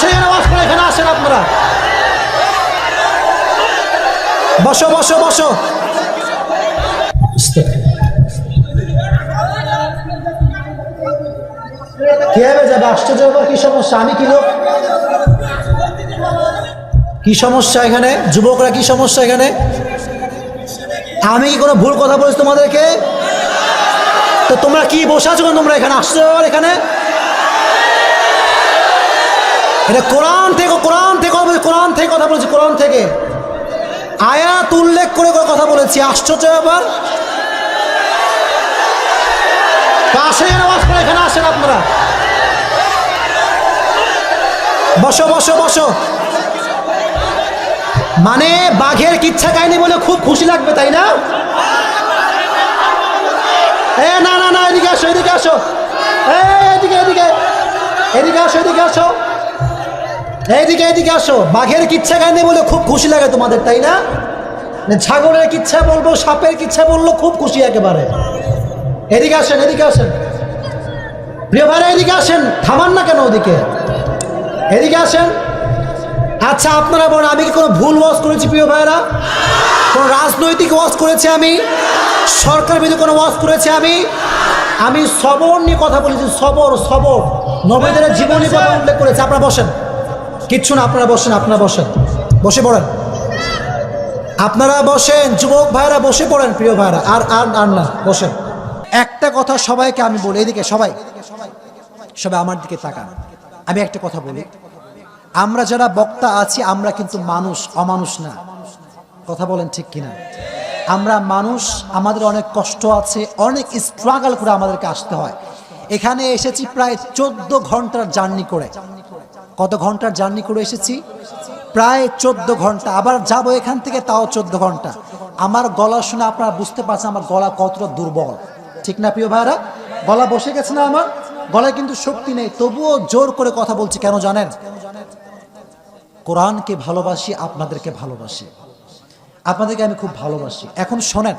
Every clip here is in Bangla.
পাশে যেন ওয়াজ করে এখানে আসেন আপনারা। বসো বসো বসো। কীভাবে যাবে? আশ্চর্য কি সমস্যা? আমি কি লোক? কি সমস্যা এখানে? যুবকরা কি সমস্যা এখানে? আমি কি কোনো ভুল কথা বলেছি তোমাদেরকে? তো তোমরা কি বসে আছো তোমরা এখানে আসছো এখানে? এটা কোরআন থেকে কোরআন থেকে কোরআন থেকে কথা বলেছি, কোরআন থেকে। আয়াত উল্লেখ করে কথা বলেছি, আশ্চর্য ব্যাপার। পাশে যেন ওয়াজ করে এখানে আসেন আপনারা। বসো বসো বসো। মানে বাঘের কিচ্ছা কাহিনী বলে খুব খুশি লাগবে, তাই না? এ, না না না, এদিকে আসো এদিকে আসো। এদিকে এদিকে। এদিকে আসো এদিকে আসো। এইদিকে এদিকে আসো। বাঘের কিচ্ছা কাহিনী বলে খুব খুশি লাগে তোমাদের, তাই না? মানে ছাগলের কিচ্ছা বলব, সাপের কিচ্ছা বলল, খুব খুশি একেবারে। এদিকে আসেন এদিকে আসেন। প্রিয় ভাইরা, এদিকে আসেন। থামান না কেন ওদিকে? এদিকে আসেন। আচ্ছা আপনারা বলেন, আমি কি কোনো ভুল ওয়াজ করেছি, প্রিয় ভাইরা? কোনো রাজনৈতিক ওয়াজ করেছি আমি? সরকার বিরুদ্ধে কোনো ওয়াজ করেছি আমি? আমি সবর নিয়ে কথা বলেছি, সবর সবর। নবীদের জীবনী কথা উল্লেখ করেছি। আপনারা বসেন। কিচ্ছু না, আপনারা বসেন আপনারা বসেন। বসে পড়েন। আপনারা বসেন, যুবক ভাইরা বসে পড়েন, প্রিয় ভাইরা আর আর আর না, বসেন। একটা কথা সবাইকে আমি বলি, এদিকে সবাই। সবাই আমার দিকে তাকান। আমি একটা কথা বলি। আমরা যারা বক্তা আছি, আমরা কিন্তু মানুষ, অমানুষ না। কথা বলেন ঠিক কিনা? আমরা মানুষ, আমাদের অনেক কষ্ট আছে, অনেক স্ট্রাগল করে আমাদেরকে আসতে হয়। এখানে এসেছি প্রায় চোদ্দ ঘণ্টার জার্নি করে। কত ঘণ্টার জার্নি করে এসেছি? প্রায় চোদ্দ ঘণ্টা। আবার যাব এখান থেকে, তাও চোদ্দ ঘণ্টা। আমার গলা শুনে আপনারা বুঝতে পারছেন আমার গলা কতটা দুর্বল। ঠিক না, প্রিয় ভাইরা গলা বসে গেছে না আমার? গলায় কিন্তু শক্তি নেই। তবুও জোর করে কথা বলছি, কেন জানেন? কোরআনকে ভালোবাসি, আপনাদেরকে ভালোবাসি। আপনাদেরকে আমি খুব ভালোবাসি। এখন শোনেন,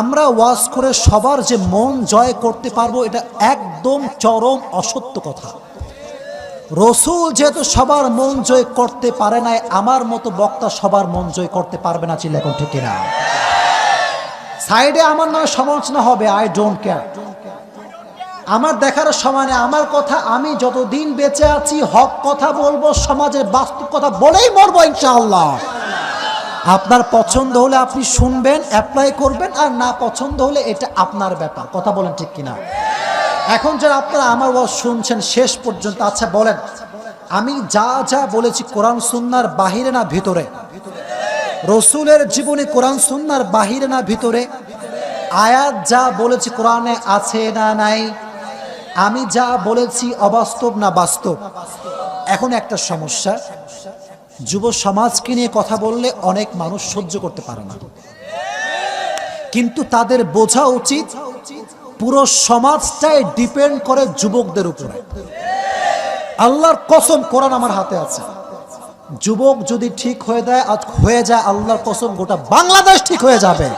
আমরা ওয়াজ করে সবার যে মন জয় করতে পারব, এটা একদম চরম অসত্য কথা। রসুল যেহেতু সবার মন জয় করতে পারে নাই, আমার মতো বক্তা সবার মন জয় করতে পারবে না ছিল এখন ঠিক না সাইডে আমার নামে সমালোচনা হবে আই ডোন্ট কেয়ার আমার দেখার সমানে আমার কথা আমি যতদিন বেঁচে আছি, হক কথা বলব, সমাজের বাস্তব কথা বলেই মরবো ইনশাআল্লাহ। আপনার পছন্দ হলে আপনি শুনবেন অ্যাপ্লাই করবেন, আর না পছন্দ হলে এটা আপনার ব্যাপার। কথা বলেন ঠিক কিনা? এখন যারা আপনারা আমার ওয়াজ শুনছেন, শেষ পর্যন্ত আচ্ছা বলেন, আমি যা যা বলেছি কোরআন সুন্নার বাহিরে না ভিতরে? রসুলের জীবনে কোরআন সুন্নার বাহিরে না ভিতরে? আয়াত যা বলেছি কোরআনে আছে না নাই? আমি যা বলেছি অবাস্তব না বাস্তব? এখন একটা সমস্যা, যুব সমাজকে নিয়ে কথা বললে অনেক মানুষ সহ্য করতে পারে না। কিন্তু তাদের বোঝা উচিত পুরো সমাজটাই ডিপেন্ড করে যুবকদের উপরে। আল্লাহর কসম কোরআন আমার হাতে আছে। যুবক যদি ঠিক হয়ে দেয় আজ হয়ে যায় আল্লাহর কসম, গোটা বাংলাদেশ ঠিক হয়ে যাবে।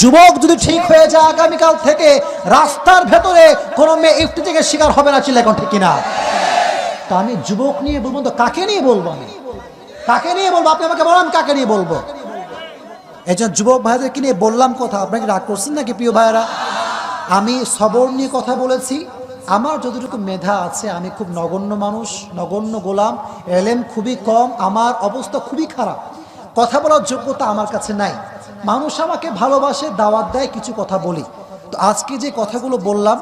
যুবক যদি ঠিক হয়ে যায়, আগামীকাল থেকে রাস্তার ভেতরে কোনো মেয়ে একটু থেকে শিকার হবে না ছিল এখন ঠিক কিনা? তা আমি যুবক নিয়ে বলব তো কাকে নিয়ে বলব আমি? কাকে নিয়ে বলব? আপনি আমাকে বলেন, কাকে নিয়ে বলব? এই যুবক ভাইদেরকে নিয়ে বললাম কথা? আপনাকে রাগ করছেন নাকি প্রিয় ভাইয়েরা? আমি সবর নিয়ে কথা বলেছি। আমার যতটুকু মেধা আছে, আমি খুব নগণ্য মানুষ, নগণ্য গোলাম, এলেম খুবই কম, আমার অবস্থা খুবই খারাপ। কথা বলার যোগ্যতা আমার কাছে নাই। মানুষ আমাকে ভালোবাসে, দাওয়াত দেয়, কিছু কথা বলি। তো আজকে যে কথাগুলো বললাম,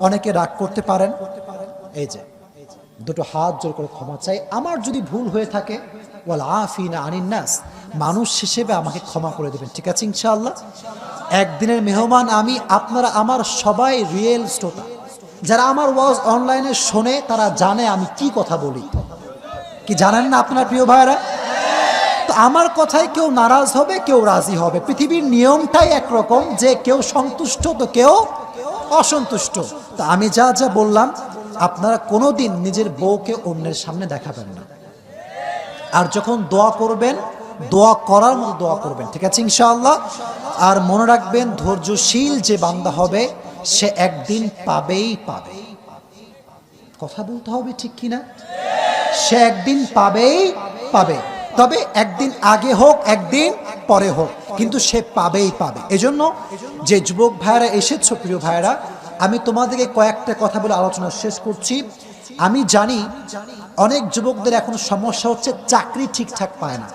অনেকে রাগ করতে পারেন। এই যে, দুটো হাত জোর করে ক্ষমা চাই। আমার যদি ভুল হয়ে থাকে, ওয়াল আফিনা আনিন্নাস মানুষ হিসেবে আমাকে ক্ষমা করে দেবেন, ঠিক আছে ইনশাআল্লাহ? একদিনের মেহমান আমি, আপনারা আমার সবাই রিয়েল শ্রোতা। যারা আমার ওয়াজ অনলাইনে শোনে, তারা জানে আমি কি কথা বলি। কি জানেন না আপনার প্রিয় ভাইরা তো আমার কথায় কেউ নারাজ হবে, কেউ রাজি হবে। পৃথিবীর নিয়মটাই একরকম, যে কেউ সন্তুষ্ট, তো কেউ অসন্তুষ্ট। তো আমি যা যা বললাম, আপনারা কোনোদিন নিজের বউকে অন্যের সামনে দেখাবেন না। আর যখন দোয়া করবেন দোয়া করার মতো দোয়া করবেন, ঠিক আছে ইনশাআল্লাহ? আর মনে রাখবেন, ধৈর্যশীল যে বান্দা হবে, সে একদিন পাবেই পাবে। কথা বলতে হবে ঠিক কিনা? সে একদিন পাবেই পাবে। তবে একদিন আগে হোক, একদিন পরে হোক, কিন্তু সে পাবেই পাবে। এজন্য যে যুবক ভাইয়েরা এসেছ, প্রিয় ভাইয়েরা, আমি তোমাদেরকে কয়েকটা কথা বলে আলোচনা শেষ করছি। আমি জানি অনেক যুবকদের এখন সমস্যা হচ্ছে, চাকরি ঠিকঠাক পায় না।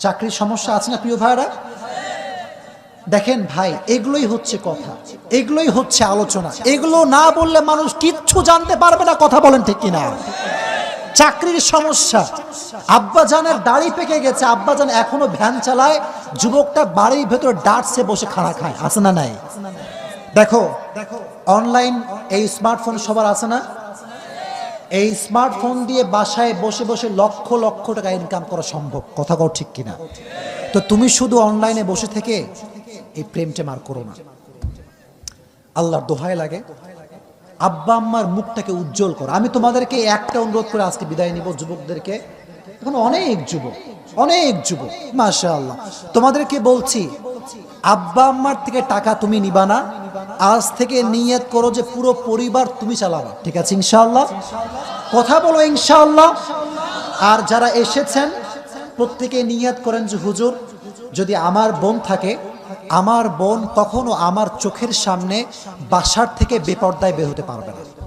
চাকরির সমস্যা আছে না প্রিয় ভাইয়েরা? দেখেন ভাই এগুলোই হচ্ছে কথা। এগুলোই হচ্ছে আলোচনা। এগুলো না বললে মানুষ কিচ্ছু জানতে পারবে না কথা বলেন ঠিক কিনা। চাকরির সমস্যা। আব্বাজানের দাড়ি পেকে গেছে। আব্বাজান এখনও ভ্যান চালায়। যুবকটা বাড়ির ভেতর ডাটসে বসে খানা খায়। আছে না নাই? দেখো দেখো। অনলাইন এই স্মার্টফোন সবার আছে না? এই স্মার্টফোন দিয়ে বাসায় বসে বসে লক্ষ লক্ষ টাকা ইনকাম করা সম্ভব। কথা কও ঠিক কিনা? তো তুমি শুধু অনলাইনে বসে থেকে এই প্রেমটা মার করো না। আল্লাহর দোহাই লাগে। আব্বা আম্মার মুখটাকে উজ্জ্বল করো। আমি তোমাদেরকে একটা অনুরোধ করে আজকে বিদায় নিব যুবকদেরকে। এখন অনেক যুবক অনেক যুবক মাশা আল্লাহ তোমাদেরকে বলছি, আব্বা আম্মার থেকে টাকা তুমি নিবা না। আজ থেকে নিয়ত করো যে পুরো পরিবার তুমি চালাবা। ঠিক আছে, ইনশাআল্লাহ? কথা বলো, ইনশাআল্লাহ। আর যারা এসেছেন, প্রত্যেকে নিয়ত করেন যে, হুজুর, যদি আমার বোন থাকে, আমার বোন কখনো আমার চোখের সামনে বাসার থেকে বেপর্দায় বের হতে পারবে না।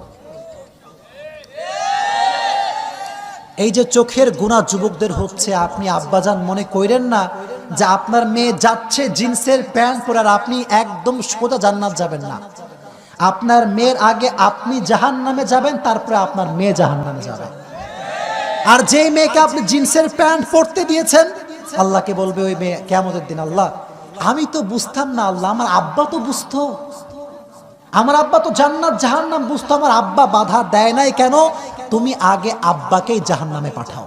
এই যে চোখের গুণা যুবকদের হচ্ছে, আপনি আব্বাজান মনে কইরেন না যে আপনার মেয়ে যাচ্ছে জিন্সের প্যান্ট পরে আর আপনি একদম সোজা জান্নাত যাবেন না। আপনার মেয়ের আগে আপনি জাহান নামে যাবেন, তারপরে আপনার মেয়ে জাহান নামে যাবে। আর যেই মেয়েকে আপনি জিন্সের প্যান্ট পরতে দিয়েছেন, আল্লাহকে বলবে, ওই মেয়ে কেমতের দিন আল্লাহ, আমি তো বুঝতাম না আল্লাহ, আমার আব্বা তো বুঝতো। আমার আব্বা তো জান্নাত, জাহান্নাম বুঝতো, আমার আব্বা বাধা দেয় নাই কেন? তুমি আগে আব্বাকেই জাহান্নামে পাঠাও।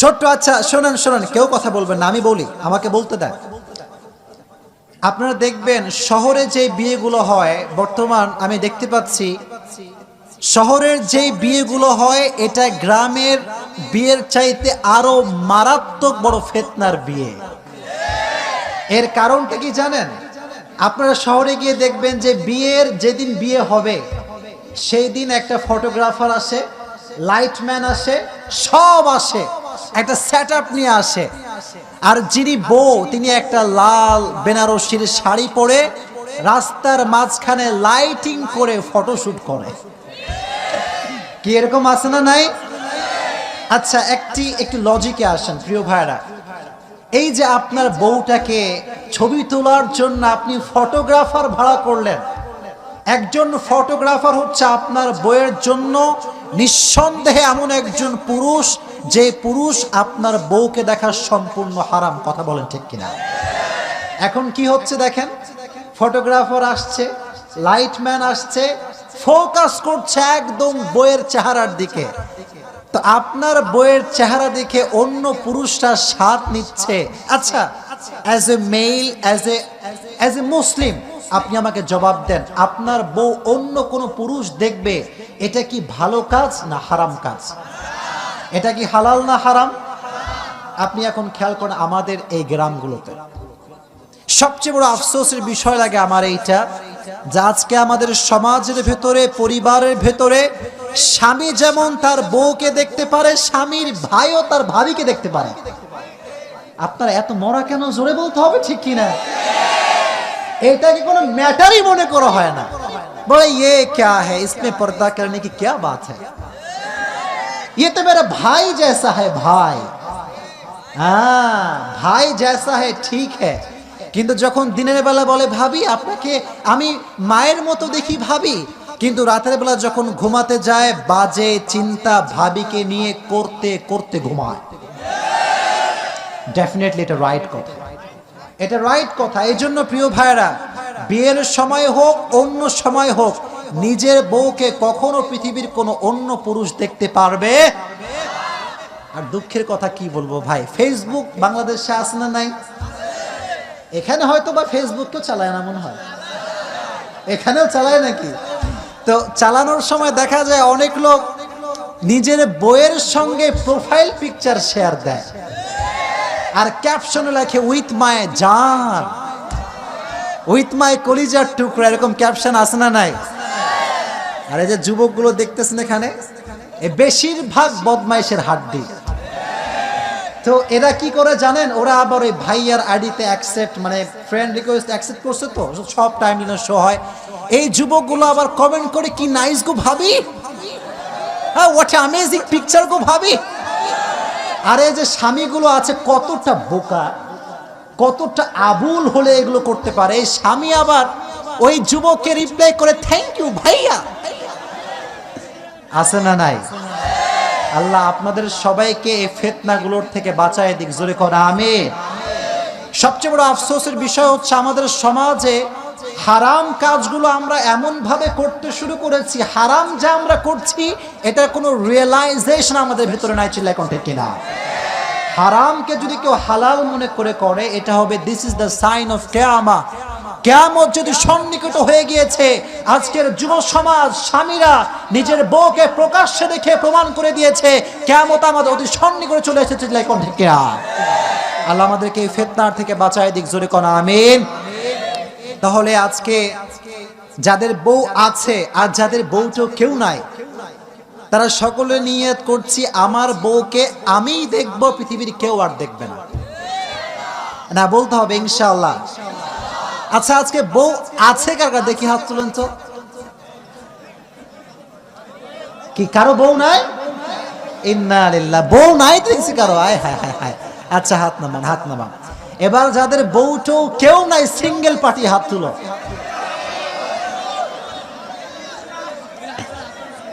ছোট্ট আচ্ছা শোনেন শোনেন, কেউ কথা বলবেন না, আমি বলি, আমাকে বলতে দেয় আপনারা দেখবেন শহরে যে বিয়েগুলো হয়, বর্তমান আমি দেখতে পাচ্ছি, শহরের যে বিয়েগুলো হয়, এটা গ্রামের বিয়ের চাইতে আরও মারাত্মক বড় ফেতনার বিয়ে। এর কারণটা কি জানেন? আপনারা শহরে গিয়ে দেখবেন যে বিয়ের যেদিন বিয়ে হবে, সেই দিন একটা ফটোগ্রাফার আসে, লাইটম্যান আসে, সব আসে। একটা সেট নিয়ে আসে। আর যিনি বউ, তিনি একটা লাল বেনারসির শাড়ি পরে রাস্তার মাঝখানে লাইটিং করে ফটোশুট করে। কি এরকম আছে না নাই? আচ্ছা একটি, একটু লজিকে আসেন, প্রিয় ভাইরা। এই যে আপনার বউটাকে ছবি তোলার জন্য আপনি ফটোগ্রাফার ভাড়া করলেন। একজন ফটোগ্রাফার হচ্ছে আপনার বইয়ের জন্য নিঃসন্দেহে এমন একজন পুরুষ যে পুরুষ আপনার বউকে দেখা সম্পূর্ণ হারাম, কথা বলেন ঠিক কিনা? এখন কি হচ্ছে দেখেন? ফটোগ্রাফার আসছে, লাইটম্যান আসছে, ফোকাস করছে একদম বইয়ের চেহারার দিকে। তো আপনার বইয়ের চেহারা দেখে অন্য পুরুষরা স্বাদ নিচ্ছে। আচ্ছা as a male as a as a Muslim আপনি আমাকে জবাব দেন, আপনার বউ অন্য কোনো পুরুষ দেখবে, এটা কি ভালো কাজ না হারাম কাজ? এটা কি হালাল না হারাম? আপনি এখন খেয়াল করেন আমাদের এই গ্রামগুলোতে। সবচেয়ে বড় আফসোসের বিষয় লাগে আমার এইটা, যে আজকে আমাদের সমাজের ভেতরে, পরিবারের ভেতরে স্বামী যেমন তার বউকে দেখতে পারে, স্বামীর ভাইও তার ভাবিকে দেখতে পারে। আপনারা এত মরা কেন? জোরে বলতে হবে ঠিক কিনা? এটাকে কোনো ম্যাটারই মনে করা হয় না। বলে ইয়ে ক্যা হ্যাঁ ইসমে পর্দা কেন কি ক্যা বাত হ্যাঁ ये तो मेरा भाई जैसा है ভাই হ্যাঁ ভাই जैसा है ঠিক है। কিন্তু যখন দিনের বেলা বলে ভাবি আপনাকে আমি মায়ের মতো দেখি ভাবি কিন্তু রাতের বেলা যখন ঘুমাতে যায় বাজে চিন্তা ভাবিকে নিয়ে করতে করতে ঘুমায় ডেফিনেটলি এটা রাইট কথা। এটা রাইট কথা। এই জন্য প্রিয় ভাইরা বিয়ের সময় হোক, অন্য সময় হোক, নিজের বউকে কখনো পৃথিবীর কোনো অন্য পুরুষ দেখতে পারবে? আর দুঃখের কথা কি বলব ভাই? ফেসবুক বাংলাদেশে আছে না নাই? এখানে হয়তো বা ফেসবুক কেউ চালায় না মনে হয়। এখানেও চালায় নাকি? তো চালানোর সময় দেখা যায় অনেক লোক নিজের বইয়ের সঙ্গে প্রোফাইল পিকচার শেয়ার দেয়। আর ক্যাপশনে লেখে উইথ মাই জান। উইথ মাই কলিজার টুকরা, এরকম ক্যাপশন আছে না নাই? আর এই যে যুবকগুলো দেখতেছেন এখানে বেশিরভাগ বদমাইশের হাড্ডি। তো এরা কি করে জানেন? ওরা আবার ওই ভাইয়ার আইডিতে অ্যাকসেপ্ট মানে ফ্রেন্ড রিকোয়েস্ট অ্যাকসেপ্ট করছে তো, সব টাইম শো হয়। এই যুবকগুলো আবার কমেন্ট করে, কি নাইস গো ভাবি? হ্যাঁ হোয়াট অ্যামেজিং পিকচার গো ভাবি। আর যে স্বামীগুলো আছে, কতটা বোকা। কতটা আবুল হলে এগুলো করতে পারে? স্বামী আবার ওই যুবককে রিপ্লাই করে থ্যাংক ইউ ভাইয়া। আছে না নাই? আল্লাহ আপনাদের সবাইকে এই ফেতনাগুলোর থেকে বাঁচায় দিক, জোরে করা আমি সবচেয়ে বড় আফসোসের বিষয় হচ্ছে আমাদের সমাজে হারাম কাজগুলো আমরা এমন ভাবে করতে শুরু করেছি, হারাম যা আমরা করছি এটা কোনো রিয়েলাইজেশন আমাদের ভিতরে নাই চিল্লা কণ্ঠে কিনা হারামকে যদি কেউ হালাল মনে করে করে, এটা হবে this is the sign of কেয়ামা। কেয়ামত যদি সন্নিকট হয়ে গিয়েছে, আজকের যুব সমাজ, স্বামীরা নিজের বউকে প্রকাশ্যে দেখে প্রমাণ করে দিয়েছে, কেয়ামত আমাদের অতি সন্নিকটে চলে এসেছে কিনা আল্লাহ আমাদেরকে এই ফেতনার থেকে বাঁচায় দিক, জোরে কনা, আমিন। তাহলে আজকে যাদের বউ আছে, আর যাদের বউটো কেউ নাই তারা সকলে নিয়ত করছি, আমার বউকে আমিই দেখব, পৃথিবীর কেউ আর দেখবে না। না, বলতে হবে, ইনশাআল্লাহ। আচ্ছা আজকে বউ আছে কার দেখি হাত তুলেন তো। কি, কারও বউ নাই? ইন্নালিল্লাহ বউ নাই দেখছি কারও। আয়, হায় হায় হায়। আচ্ছা হাত নামান হাত নামান। এবার যাদের বউটো কেউ নাই, সিঙ্গেল পার্টি হাত তুলো।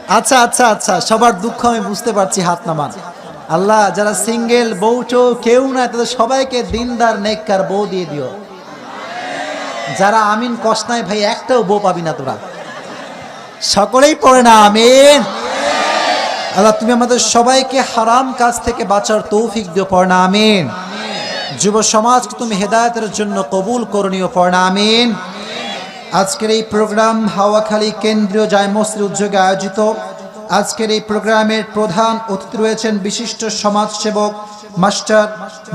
আচ্ছা আচ্ছা আচ্ছা সবার দুঃখ আমি বুঝতে পারছি হাত নামান। আল্লাহ, যারা সিঙ্গেল বউটো কেউ নাই, তাদের সবাইকে দিনদার, নেককার বউ দিয়ে দিও। যারা আমিন কষ্ট নাই, ভাই, একটাও বউ পাবি না তোরা। সকলেই পড়ে না, আমিন। আল্লাহ, তুমি আমাদের সবাইকে হারাম কাজ থেকে বাঁচার তৌফিক দিও, পড়ে না, আমিন। যুব সমাজকে তুমি হেদায়তের জন্য কবুল করণীয় পড়ে না, আমিন। আজকের এই প্রোগ্রাম হাওয়াখালী কেন্দ্রীয় জায় মসজিদ উদ্যোগে আয়োজিত। আজকের এই প্রোগ্রামের প্রধান অতিথি রয়েছেন বিশিষ্ট সমাজসেবক মাস্টার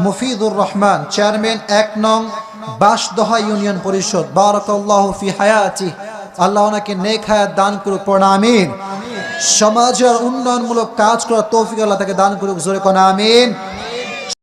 মুফিদুর রহমান, চেয়ারম্যান এক নং বাসদহা ইউনিয়ন পরিষদ। বারাকাল্লাহ ফি হায়াতি। আল্লাহ ওনাকে নেক হায়াত দান করুক প্রণামিন সমাজের উন্নয়নমূলক কাজ করার তৌফিক আল্লাহ তাকে দান করুক, জোরে কোন, আমিন।